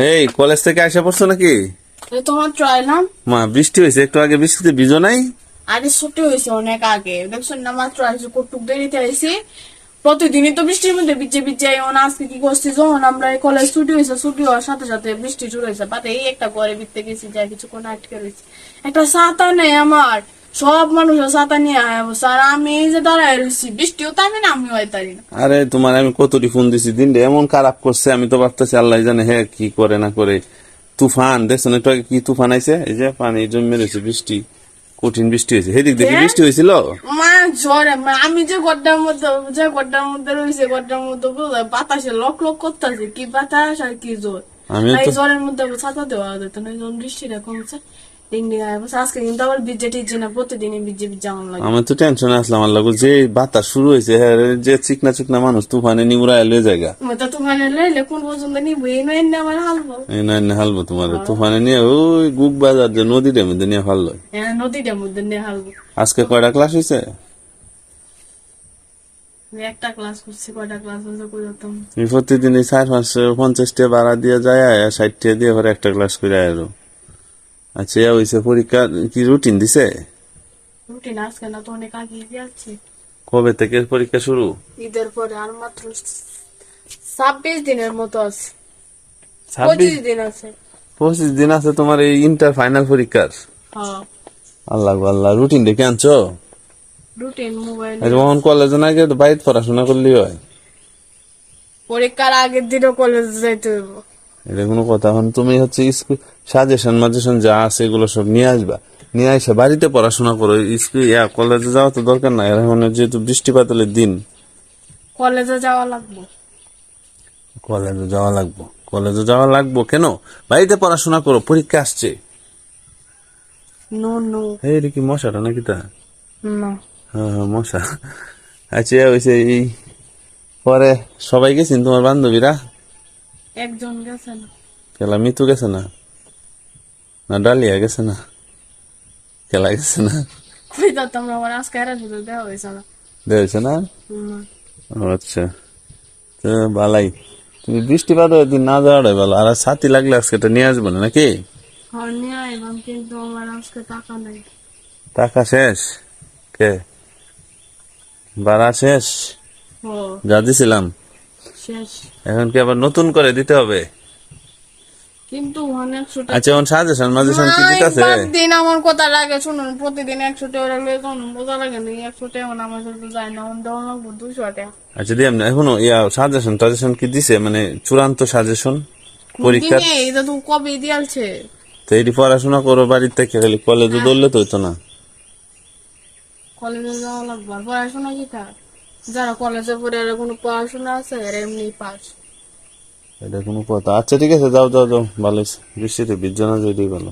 হেই college থেকে আসা পড়ছো নাকি? এই তোমার নাম মা বৃষ্টি হয়েছে একটু আগে বৃষ্টিতে ভিজো নাই? আরে ছুটি হয়েছে অনেক আগে। দেখছেন না মাত্র আইসি কটুক দেরিতে আইসি প্রতিদিনই তো বৃষ্টির মধ্যে বিচে বিচে এখন আজকে কি করছি যখন আমরা এই কলেজ ছুটি হয়েছে ছুটি হওয়ার সাথে সাথে বৃষ্টি শুরু হয়েছে। বাদে এই একটা ঘরে বিতে গেছি যাই কিছুক্ষণ আটকে রয়েছে। একটা ছাতা নেই আমার। সব মানুষের ছাতা নিয়ে আয় আর আমি এই যে দাঁড়ায় রয়েছি বৃষ্টিও তামি না আমিও তারি না। আরে তোমার আমি কতটি ফোন দিছি? দিনটা এমন খারাপ করছে আমি তো ভাবতেছি আল্লাহ জানে হ্যাঁ কি করে না করে। তুফান দেখছ না কি তুফান আইছে? এই যে পানি জমে রয়েছে বৃষ্টি কঠিন বৃষ্টি হয়েছে। সেদিক দেখি হ্যাঁ? বৃষ্টি হয়েছিল? মা জ্বরে আমি যে গড্ডার মধ্যে যে গড্ডার মধ্যে রয়েছে গড্ডার মধ্যে বাতাসে লক লক করতেছে কি বাতাস আর কি জোর এই তো জ্বরের মধ্যে ছাতা দেওয়া যেত না বৃষ্টিটা কমছে। আমার তো টেনশনে আসলাম আল্লাহ যে বাতাস শুরু হয়েছে হ্যাঁ যে চিকনা চিকনা মানুষ তুফানে এলে জায়গা নয় না হালবো। এই না না হালবো তোমার তুফানে নিয়ে ওই গুক বাজার যে নদীটার মধ্যে নিয়ে হ্যাঁ নদীটার মধ্যে নিয়ে হালবো। আজকে কয়টা ক্লাস হয়েছে একটা ক্লাস করছি কয়টা ক্লাস প্রতিদিন চার পাঁচশো পঞ্চাশ টাকা ভাড়া দিয়ে যায় আর দিয়ে আবার একটা ক্লাস করে আরও আচ্ছা ইয়া হয়েছে পরীক্ষা কি রুটিন দিছে? রুটিন আজকে না তো অনেক আগে যাচ্ছি। কবে থেকে পরীক্ষা শুরু? ঈদের পরে আর মাত্র ছাব্বিশ দিনের মতো আছে। পঁচিশ দিন আছে। পঁচিশ দিন আছে তোমার এই ইন্টার ফাইনাল পরীক্ষার? হ্যাঁ। আল্লাহ আল্লাহ রুটিন দেখে আনছো? রুটিন মোবাইল যখন কলেজে না গিয়ে তো বাড়িতে পড়াশোনা করলেই হয়। পরীক্ষার আগের দিনও কলেজ যাইতে হইব। এটা কোনো কথা এখন তুমি হচ্ছে স্কুল সাজেশন মাজেশন যা আছে এগুলো সব নিয়ে আসবা। নিয়ে আসে বাড়িতে পড়াশোনা করো। স্কুল ইয়া কলেজে যাওয়া তো দরকার নাই। এখন যেহেতু বৃষ্টিপাতলের দিন। কলেজে যাওয়া লাগবে। কলেজে যাওয়া লাগবো। কলেজে যাওয়া লাগবো কেন? বাড়িতে পড়াশোনা করো পরীক্ষা আসছে। No no. এই কি মশাটা নাকি তা? না। হ্যাঁ হ্যাঁ মশা। আচ্ছা ওইসে এই পরে সবাই গেছেন তোমার বান্ধবীরা? একজন গেছে না। খেলা মিতু গেছে না? না ডালিয়া গেছে না? খেলা গেছে না? কই যেতাম না আমার আজকে এরা শুধু দেওয়া হয়েছে না। দেখছে না? আচ্ছা। তো বালাই তুমি বৃষ্টিপাত দিন না যাওয়াটাই ভালো। আর ছাতি লাগলে আজকে এটা নিয়ে আসব না নাকি? আজকে টাকা শেষ? কে? বাড়া শেষ? যা দিছিলাম। শেষ। এখন কি আবার নতুন করে দিতে হবে? কিন্তু অনেক ছুটি আচ্ছা এখন সাজেশন কি দিতেছে? দিন আমার কথা লাগে শুনুন প্রতিদিন একশো টাকা রাখলে কোন বোঝা লাগে না। একশো টাকা মানে আমার যায় না আমার দেওয়া লাগবে দুশো টাকা। আচ্ছা না এখনও ইয়া সাজেশন টাজেশন কি দিছে? মানে চূড়ান্ত সাজেশন পরীক্ষার দিনে এটা তো কবে দিয়ালছে তো এটি পড়াশোনা করো বাড়ির থেকে খালি কলেজে ধরলে তো হইতো না। কলেজে যাওয়া লাগবে পড়াশোনা কি থাক? যারা কলেজে পড়ে আর কোনো পড়াশোনা আছে? আর এমনি পাস। এটা কোনো কথা। আচ্ছা ঠিক আছে, যাও যাও যাও, ভালো বৃষ্টিতে বিজ্ঞানা যদি ভালো